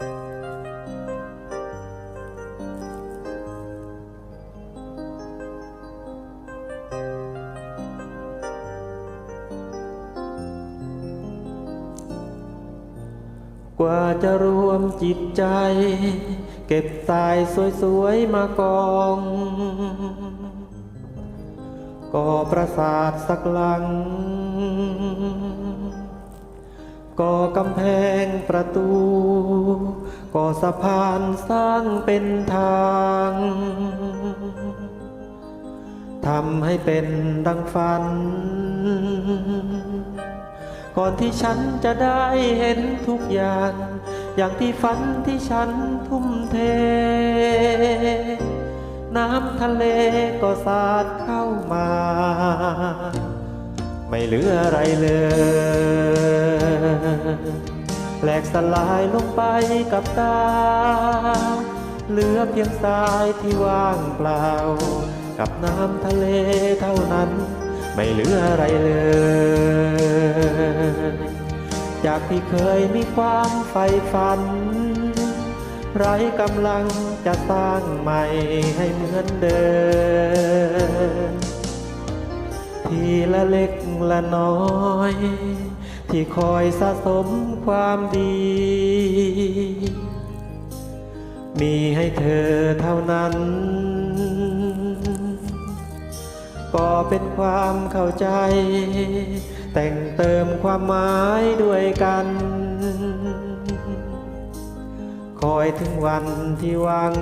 กว่าจะรวมจิตใจ เก็บทรายสวยๆมากอง ก่อปราสาทสักหลัง ก่อกำแพงประตู ก่อสะพานสร้างเป็นทางทำให้เป็นดังฝัน ก่อนที่ฉันจะได้เห็นทุกอย่าง อย่างที่ฝันที่ฉันทุ่มเท น้ำทะเลก็สาดเข้ามา ไม่เหลืออะไรเลย แหลกสลายลงไปกับตา เหลือเพียงทรายที่ว่างเปล่า กับน้ำทะเลเท่านั้น ไม่เหลืออะไรเลย จากที่เคยมีความใฝ่ฝัน ไร้กำลังจะสร้างใหม่ให้เหมือนเดิมทีละเล็กละน้อย ที่คอยสะสมความดี มีให้เธอเท่านั้น ก็เป็นความเข้าใจ แต่งเติมความหมายด้วยกัน คอยถึงวันที่หวัง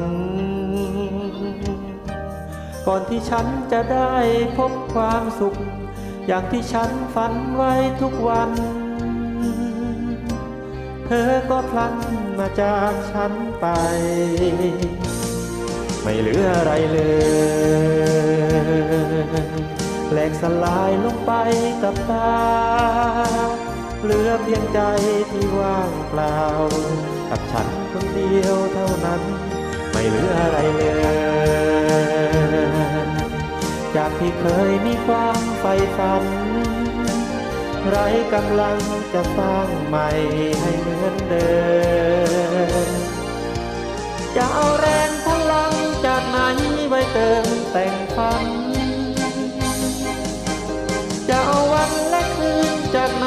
ก่อนที่ฉันจะได้พบความสุข อย่างที่ฉันฝันไว้ทุกวัน เธอก็พลันมาจากฉันไป ไม่เหลืออะไรเลยแหลกสลายลงไปกับตา เหลือเพียงใจที่ว่างเปล่า กับฉันคนเดียวเท่านั้น ไม่เหลืออะไรเลย จากที่เคยมีความใฝ่ฝัน ไร้กำลังจะสร้างใหม่ให้เหมือนเดิม จะเอาแรงพลังจากไหนไว้เติมแต่งฝัน จะเอาวันและคืนจากไหน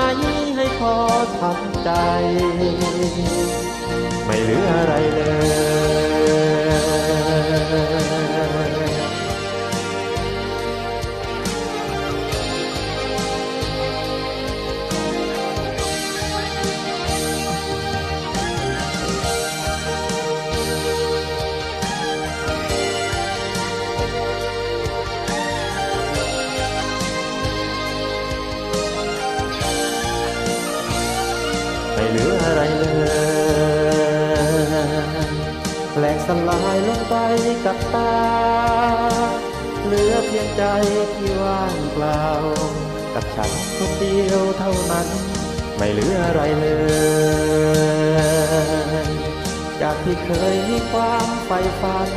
ให้พอทำใจ ไม่เหลืออะไรเลย ไม่เหลืออะไรเลยแหลกสลายลงไปกับตา เหลือเพียงใจที่ว่างเปล่า กับฉันคนเดียวเท่านั้น ไม่เหลืออะไรเลย จากที่เคยมีความใฝ่ฝัน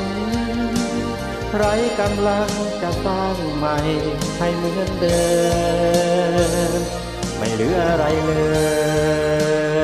ไรกำลังจะสร้างใหม่ให้เหมือนเดิม ไม่เหลืออะไรเลย